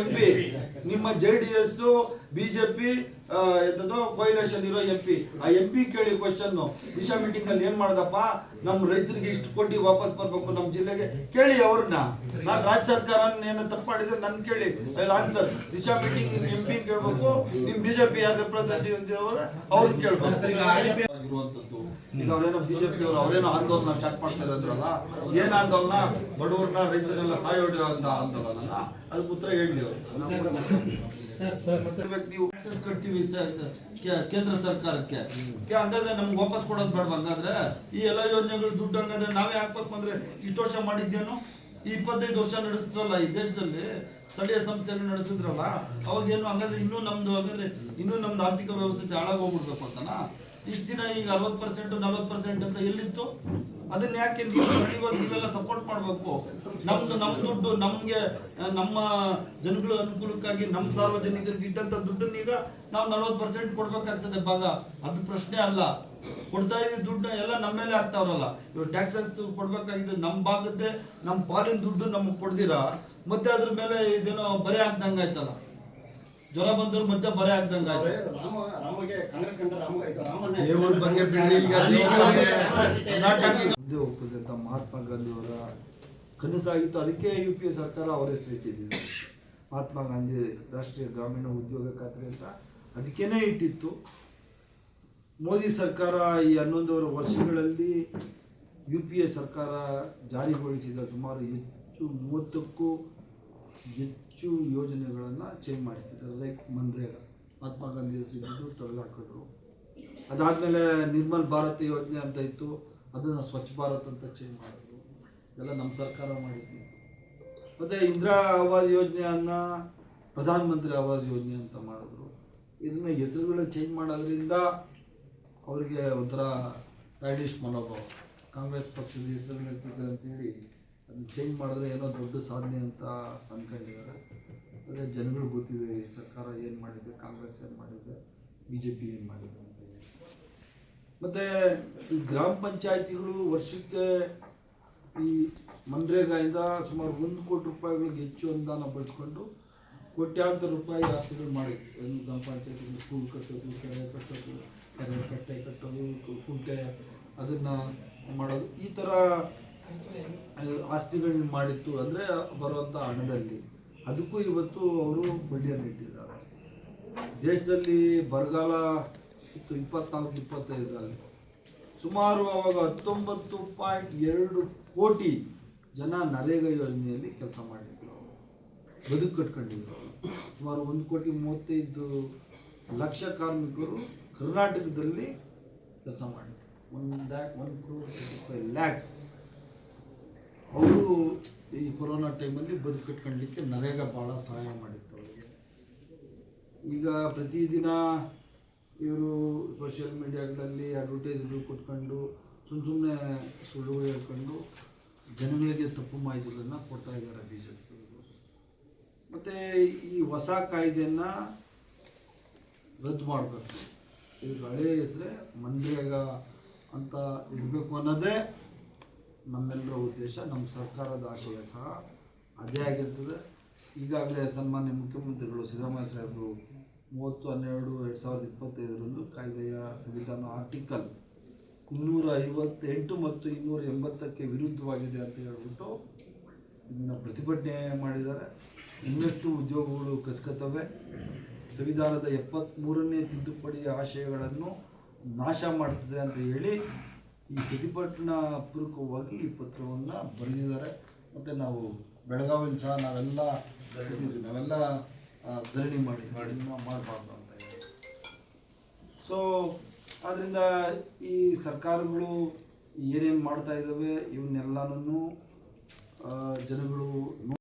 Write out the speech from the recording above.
M P. ನಿಮ್ಮ J D S BJP ಎಂತದೋ coalition ಇರೋ ಎಂ ಪಿ ಆ ಎಂ ಪಿ ಕೇಳಿ ಕ್ವಶನ್ ದಿಶಾ ಮೀಟಿಂಗ್ ಅಲ್ಲಿ ಏನ್ ಮಾಡ್ದಪ್ಪ? ನಮ್ಮ ರೈತರಿಗೆ ಇಷ್ಟು ಕೊಟ್ಟಿ ವಾಪಸ್ ಬರ್ಬೇಕು ನಮ್ಮ ಜಿಲ್ಲೆಗೆ. ಕೇಳಿ ಅವ್ರನ್ನ. ನಾನ್ ರಾಜ್ಯ ಸರ್ಕಾರ ಏನು ತಪ್ಪು ಮಾಡಿದ್ರೆ ನನ್ ಕೇಳಿ. ಅಂತಾರೆ. ದಿಶಾ ಮೀಟಿಂಗ್ ನಿಮ್ ಎಂ ಪಿ ಕೇಳ್ಬೇಕು ನಿಮ್ ಬಿಜೆಪಿ ಯಾರು ರೆಪ್ರೆಸೆಂಟೇಟಿವ್ ಅವ್ರನ್ನ ಕೇಳ್ಬೇಕು. ಈಗ ಅವ್ರೇನೋ ಬಿಜೆಪಿ ಅವರು ಅವರೇನೋ ಆಂದೋಲನ ಸ್ಟಾರ್ಟ್ ಮಾಡ್ತಾ ಇರೋದ್ರಲ್ಲ ಏನ್ ಆಂದೋಲನ? ಬಡವರನ್ನ ರೈತರೆಲ್ಲ ಸಾಯೋಡಿಯೋ ಅಂತ ಆಂದೋಲನ ಅದಕ್ಕೆ ಉತ್ತರ ಹೇಳಿ ಅವರು ನೀವು. Access ಕಟ್ತೀವಿ ಕೇಂದ್ರ ಸರ್ಕಾರಕ್ಕೆ. ಹಂಗಾದ್ರೆ ನಮ್ಗೆ ವಾಪಸ್ ಕೊಡೋದು ಬೇಡ ಹಂಗಾದ್ರೆ ಈ ಎಲ್ಲ ಯೋಜನೆಗಳು ದುಡ್ಡು ಹಂಗಾದ್ರೆ ನಾವೇ ಹಾಕ್ಬೇಕು ಅಂದ್ರೆ ಇಷ್ಟು ವರ್ಷ ಮಾಡಿದ್ದೇನು? ಈ ಇಪ್ಪತ್ತೈದು ವರ್ಷ ನಡೆಸಿದ್ರಲ್ಲ ಈ ದೇಶದಲ್ಲಿ? ಸ್ಥಳೀಯ ಸಂಸ್ಥೆಗಳು ನಡೆಸಿದ್ರಲ್ಲ? ಅವಾಗ ಏನು ಹಂಗಾದ್ರೆ ಇನ್ನೂ ನಮ್ದು ಹಂಗಾದ್ರೆ ಇನ್ನೂ ನಮ್ದು ಆರ್ಥಿಕ ವ್ಯವಸ್ಥೆ ಹಾಳಾಗೋಗ್ಬಿಡ್ಬೇಕು ಅಂತನಾ? ಇಷ್ಟು ದಿನ ಈಗ ಅರವತ್ತು ಪರ್ಸೆಂಟ್ ನಲ್ವತ್ತು ಪರ್ಸೆಂಟ್ ಅಂತ ಎಲ್ಲಿತ್ತು? ಅದನ್ನ ಯಾಕೆ ನೀವು ಸ್ಥಳೀಯವಾಗಿ ನೀವೆಲ್ಲ ಸಪೋರ್ಟ್ ಮಾಡಬೇಕು? ನಮ್ದು ನಮ್ ದುಡ್ಡು, ನಮ್ಗೆ ನಮ್ಮ ಜನಗಳ ಅನುಕೂಲಕ್ಕಾಗಿ ನಮ್ಮ ಸಾರ್ವಜನಿಕರಿಗೆ ಇಟ್ಟಂತ ದುಡ್ಡನ್ನ ಈಗ ನಾವು ನಲ್ವತ್ತು ಪರ್ಸೆಂಟ್ ಕೊಡ್ಬೇಕಾಗ್ತದೆ ಭಾಗ. ಅದು ಪ್ರಶ್ನೆ ಅಲ್ಲ. ಕೊಡ್ತಾ ಇದ್ದ ದುಡ್ಡು ಎಲ್ಲ ನಮ್ಮ ಮೇಲೆ ಆಗ್ತಾವ್ರಲ್ಲ ಇವ್ರು ಟ್ಯಾಕ್ಸಸ್ ಕೊಡ್ಬೇಕಾಗಿದೆ ನಮ್ಮ ಭಾಗದ್ದೇ ನಮ್ಮ ಪಾಲಿನ ದುಡ್ಡು ನಮ್ಗೆ ಕೊಡ್ದಿರಾ? ಮತ್ತೆ ಅದ್ರ ಮೇಲೆ ಇದೇನೋ ಬರೆ ಹಾಕ್ದಂಗ ಆಯ್ತಲ್ಲ ಜ್ವರ ಬಂದ್ರು ಮತ್ತೆ ಬರ ಆಗ್ದಂಗ ಮುಂದೆ ಹೋಗ್ತದೆ ಅಂತ ಮಹಾತ್ಮ ಗಾಂಧಿ ಅವರ ಕನಸಾಗಿತ್ತು. ಅದಕ್ಕೆ ಯು ಪಿ ಎ ಸರ್ಕಾರ ಅವರ ಹೆಸರು ಇಟ್ಟಿದೆ ಮಹಾತ್ಮ ಗಾಂಧಿ ರಾಷ್ಟ್ರೀಯ ಗ್ರಾಮೀಣ ಉದ್ಯೋಗ ಖಾತ್ರಿ ಅಂತ ಅದಕ್ಕೇನೆ ಇಟ್ಟಿತ್ತು. ಮೋದಿ ಸರ್ಕಾರ ಈ ಹನ್ನೊಂದೂವರೆ ವರ್ಷಗಳಲ್ಲಿ ಯು ಪಿ ಎ ಸರ್ಕಾರ ಜಾರಿಗೊಳಿಸಿದ ಸುಮಾರು ಹೆಚ್ಚು ಮೂವತ್ತಕ್ಕೂ ಹೆಚ್ಚು ಯೋಜನೆಗಳನ್ನು ಚೇಂಜ್ ಮಾಡ್ತಿದ್ದಾರೆ ಲೈಕ್ ಮನ್ರೇಗಾ, ಮಹಾತ್ಮ ಗಾಂಧಿ ಹೆಸರಿದ್ದು ತೆಗೆದುಹಾಕಿದ್ರು ಅದಾದಮೇಲೆ ನಿರ್ಮಲ್ ಭಾರತ್ ಯೋಜನೆ ಅಂತ ಇತ್ತು. ಅದನ್ನು ಸ್ವಚ್ಛ ಭಾರತ್ ಅಂತ ಚೇಂಜ್ ಮಾಡಿದ್ರು. ಎಲ್ಲ ನಮ್ಮ ಸರ್ಕಾರ ಮಾಡಿದ್ವಿ. ಮತ್ತು ಇಂದಿರಾ ಆವಾಸ್ ಯೋಜನೆಯನ್ನು ಪ್ರಧಾನಮಂತ್ರಿ ಆವಾಸ್ ಯೋಜನೆ ಅಂತ ಮಾಡಿದ್ರು. ಇದನ್ನ ಹೆಸರುಗಳು ಚೇಂಜ್ ಮಾಡೋದ್ರಿಂದ ಅವರಿಗೆ ಒಂಥರ ಸ್ಟೈಲಿಶ್ ಮನೋಭಾವ. ಕಾಂಗ್ರೆಸ್ ಪಕ್ಷದ ಹೆಸರುಗಳು ಇರ್ತದೆ ಅಂತೇಳಿ ಅದನ್ನ ಚೇಂಜ್ ಮಾಡಿದ್ರೆ ಏನೋ ದೊಡ್ಡ ಸಾಧನೆ ಅಂತ ಅಂದ್ಕೊಂಡಿದ್ದಾರೆ ಅದೇ ಜನಗಳು ಗೊತ್ತಿದೆ, ಸರ್ಕಾರ ಏನು ಮಾಡಿದೆ, ಕಾಂಗ್ರೆಸ್ ಏನು ಮಾಡಿದೆ ಬಿ ಜೆ ಪಿ ಏನು ಮಾಡಿದೆ ಅಂತ ಹೇಳಿ. ಮತ್ತು ಈ ಗ್ರಾಮ ಪಂಚಾಯತಿಗಳು ವರ್ಷಕ್ಕೆ ಈ ಮನ್ರೇಗಾಯಿಂದ ಸುಮಾರು ಒಂದು ಕೋಟಿ ರೂಪಾಯಿಗಳಿಗೆ ಹೆಚ್ಚು ಅನುದಾನ ಬಳಸ್ಕೊಂಡು ಕೋಟ್ಯಾಂತರ ರೂಪಾಯಿ ಆಸ್ತಿಗಳು ಏನು ಗ್ರಾಮ ಪಂಚಾಯತಿಗಳು ಸ್ಕೂಲ್ ಕಟ್ಟೋದು, ಕೆರೆ ಕಟ್ಟೋದು, ಕೆರೆ ಕಟ್ಟೆ ಕಟ್ಟೋದು ಕುಂಟೆ ಅದನ್ನು ಮಾಡೋದು. ಈ ಥರ ಆಸ್ತಿಗಳನ್ನ ಮಾಡಿತ್ತು ಅಂದರೆ ಬರುವಂಥ ಹಣದಲ್ಲಿ ಅದಕ್ಕೂ ಇವತ್ತು ಅವರು ಬಡ್ಡಿಯನ್ನು ಇಟ್ಟಿದ್ದಾರೆ ದೇಶದಲ್ಲಿ ಬರಗಾಲ ಇತ್ತು ಇಪ್ಪತ್ನಾಲ್ಕು ಇಪ್ಪತ್ತೈದರಲ್ಲಿ ಸುಮಾರು ಅವಾಗ ಹತ್ತೊಂಬತ್ತು ಪಾಯಿಂಟ್ ಎರಡು ಕೋಟಿ ಜನ ನರೇಗಾ ಯೋಜನೆಯಲ್ಲಿ ಕೆಲಸ ಮಾಡಿದ್ರು ಬದುಕು ಕಟ್ಕೊಂಡಿದ್ರು ಸುಮಾರು ಒಂದು ಕೋಟಿ ಮೂವತ್ತೈದು ಲಕ್ಷ ಕಾರ್ಮಿಕರು ಕರ್ನಾಟಕದಲ್ಲಿ ಕೆಲಸ ಮಾಡಿದ್ರು one lakh one crore five lakhs ಅವರು ಈ ಕೊರೋನಾ ಟೈಮಲ್ಲಿ ಬದುಕು ಕಟ್ಕೊಳ್ಳಿಕ್ಕೆ ನರೇಗ ಭಾಳ ಸಹಾಯ ಮಾಡಿತ್ತು ಅವರಿಗೆ. ಈಗ ಪ್ರತಿದಿನ ಇವರು ಸೋಷಿಯಲ್ ಮೀಡಿಯಾಗಳಲ್ಲಿ ಅಡ್ವರ್ಟೈಸ್ಗಳು ಕೊಟ್ಕೊಂಡು ಸುಮ್ಮ ಸುಮ್ಮನೆ ಸುಳ್ಳು ಹೇಳ್ಕೊಂಡು ಜನಗಳಿಗೆ ತಪ್ಪು ಮಾಹಿತಿಗಳನ್ನು ಕೊಡ್ತಾ ಇದ್ದಾರೆ ಬಿ ಜೆ ಪಿಯವರು ಮತ್ತು ಈ ಹೊಸ ಕಾಯ್ದೆಯನ್ನು ರದ್ದು ಮಾಡಬೇಕು. ಇದು ಹಳೆಯ ಹೆಸರೇ ಮನ್ರೇಗಾ ಅಂತ ಇಡಬೇಕು ಅನ್ನೋದೇ ನಮ್ಮೆಲ್ಲರ ಉದ್ದೇಶ ನಮ್ಮ ಸರ್ಕಾರದ ಆಶಯ ಸಹ ಅದೇ ಆಗಿರ್ತದೆ. ಈಗಾಗಲೇ ಸನ್ಮಾನ್ಯ ಮುಖ್ಯಮಂತ್ರಿಗಳು ಸಿದ್ದರಾಮಯ್ಯ ಸಾಹೇಬರು ಮೂವತ್ತು, ಹನ್ನೆರಡು, ಎರಡು ಸಾವಿರದ ಇಪ್ಪತ್ತೈದರಂದು ಕಾಯ್ದೆಯ ಸಂವಿಧಾನ ಆರ್ಟಿಕಲ್ ಇನ್ನೂರ ಐವತ್ತೆಂಟು ಮತ್ತು ಇನ್ನೂರ ಎಂಬತ್ತಕ್ಕೆ ವಿರುದ್ಧವಾಗಿದೆ ಅಂತ ಹೇಳ್ಬಿಟ್ಟು ಇದನ್ನು ಪ್ರತಿಭಟನೆ ಮಾಡಿದ್ದಾರೆ. ಇನ್ನಷ್ಟು ಉದ್ಯೋಗಗಳು ಕಸ್ಕತ್ತವೆ. ಸಂವಿಧಾನದ ಎಪ್ಪತ್ತ್ಮೂರನೇ ತಿದ್ದುಪಡಿಯ ಆಶಯಗಳನ್ನು ನಾಶ ಮಾಡ್ತದೆ ಅಂತ ಹೇಳಿ ಈ ಪ್ರತಿಭಟನಾ ಪೂರ್ವಕವಾಗಿ ಈ ಪತ್ರವನ್ನು ಬರೆದಿದ್ದಾರೆ ಮತ್ತು ನಾವು ಬೆಳಗಾವಿಯಲ್ಲಿ ಸಹ ನಾವೆಲ್ಲ. ನಾವೆಲ್ಲ ಧರಣಿ ಮಾಡಿ ಮಾಡಬಾರ್ದು ಅಂತ ಸೊ ಆದ್ದರಿಂದ ಈ ಸರ್ಕಾರಗಳು ಏನೇನು ಮಾಡ್ತಾ ಇದ್ದಾವೆ, ಇವನ್ನೆಲ್ಲನೂ ಜನಗಳು